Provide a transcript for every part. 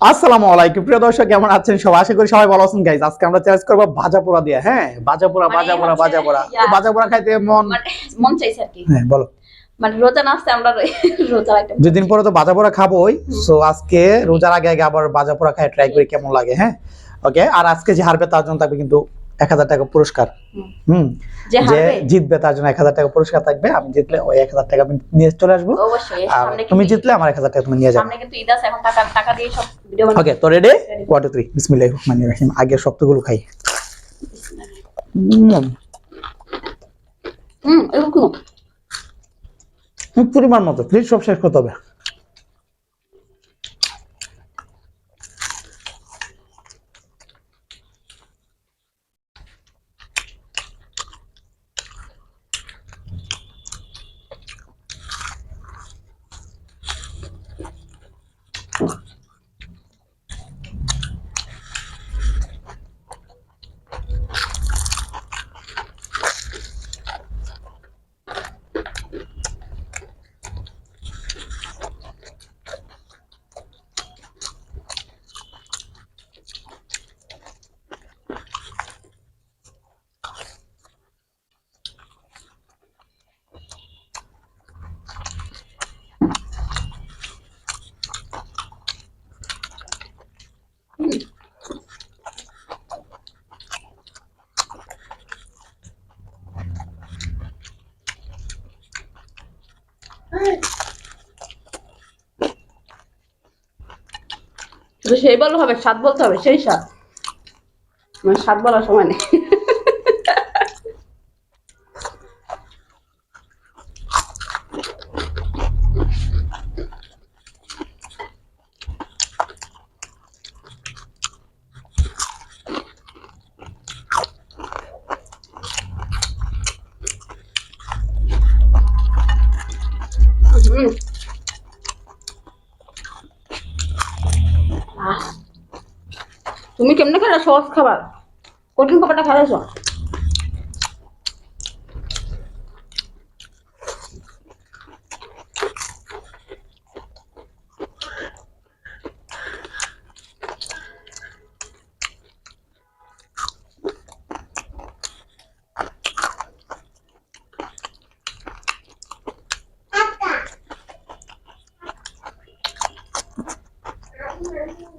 আসসালামু আলাইকুম। প্রিয় দর্শক কেমন আছেন? সবাই আশা করি সবাই ভালো আছেন। গাইজ আজকে আমরা চ্যালেঞ্জ করব ভাজা পোড়া দিয়ে হ্যাঁ? ভাজা পোড়া ভাজা পোড়া ভাজা পোড়া। ভাজা পোড়া খাইতে মন মানে মন চাইছে আর কি। হ্যাঁ বলো। মানে রোজা না আসতে আমরা রোজা একটা দুদিন পরে তো ভাজা পোড়া খাবোই। সো আজকে রোজার আগে আগে আবার ভাজা পোড়া খাই ট্রাই করি কেমন লাগে হ্যাঁ? ওকে আর আজকে যে হারবে তার জন্য থাকবে কিন্তু এক হাজার টাকা পুরস্কার। হুম। যে জিতবে তার জন্য এক হাজার টাকা পুরস্কার থাকবে আমি জিতলে ওই এক হাজার টাকা আমি নিয়ে চলে আসব। আর তুমি জিতলে আমার এক হাজার টাকা তুমি নিয়ে যাবে। ওকে তো রেডি ওয়ান টু থ্রি বিসমিল্লাহির রহমানির রহিম। আগে শক্তগুলো খাই। পরিমাণ মতো। প্লিজ সব শেষ করতে হবে। সেই বললে হবে স্বাদ বলতে হবে সেই স্বাদ মানে স্বাদ বলার সময় নেই। তুমি কেমনে খেলা সহজ খাবার। কঠিন খাবারটা খেলাইছো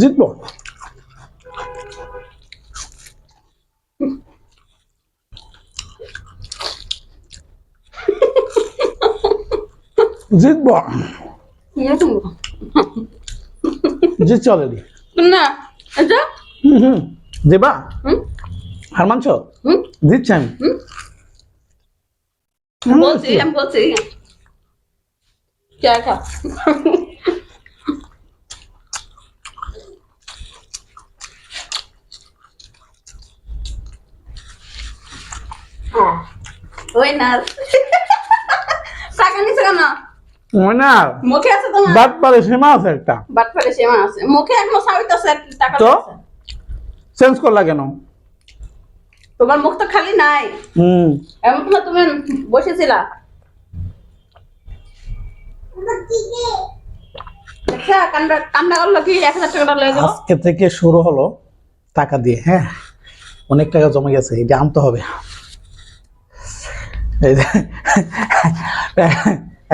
জিতবো। জিতবো। জিতছে অলরেডি না। হুম হুম। দেবা? হার মানছো? জিতছি আমি। বলছি আমি বলছি। চা খা ওই না। টাকা নিছে কেন? না মুখে আছে তোমার বাদ পারে সীমা আছে একটা। বাট ফেলে সেমা আছে। মুখে এখনও সাবিত আছে আর টাকা তো? লাগছে। চেঞ্জ করলা কেন? তোমার মুখ তো খালি নাই। হুম। এমন না তুমি বসেছিলা। দেখছা কান্না কান্না করল কি? এক হাজার টাকাটা লেগে গেল আজকে থেকে শুরু হলো টাকা দিয়ে হ্যাঁ? অনেক টাকা জমে গেছে এটা আনতে হবে।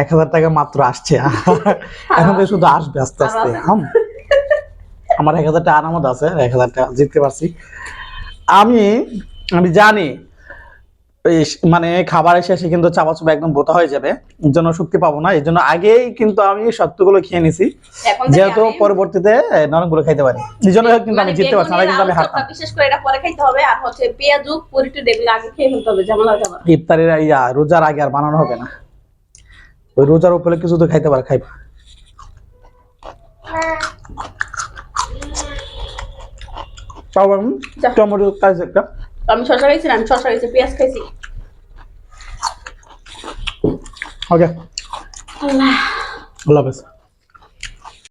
এক হাজার টাকা মাত্র আসছে। এখন তো শুধু আসবে আস্তে আস্তে হাম আমার এক হাজার টাকা আনামত আছে এক হাজার টাকা জিততে পারছি। আমি আমি জানি মানে খাবারের শেষে কিন্তু চাপা চুপা একদম বোতা হয়ে যাবে। এর জন্য শক্তি পাবো না এই জন্য আগেই কিন্তু আমি সত্যগুলো খেয়ে নিছি। যেহেতু পরবর্তীতে নরমগুলো খাইতে পারি। এই জন্য কিন্তু আমি মানে জিততে পারছি না কিন্তু আমি হারতাম। বিশেষ করে এটা পরে খাইতে হবে আর হচ্ছে পেঁয়াজ পুরিটা দেখলে আগে খেয়ে ফেলতে হবে ঝামেলা যাবে ইফতারের ইয়া রোজার আগে আর বানানো হবে না। ওই রোজার উপরে কিছু তো খাইতে পারে খাইবা। চাও বাবু? টমেটো কাজ একটা। আমি শশা খাইছি না আমি শশা খাইছি পেঁয়াজ খাইছি। ওকে আল্লাহ। আল্লাহ হাফেজ।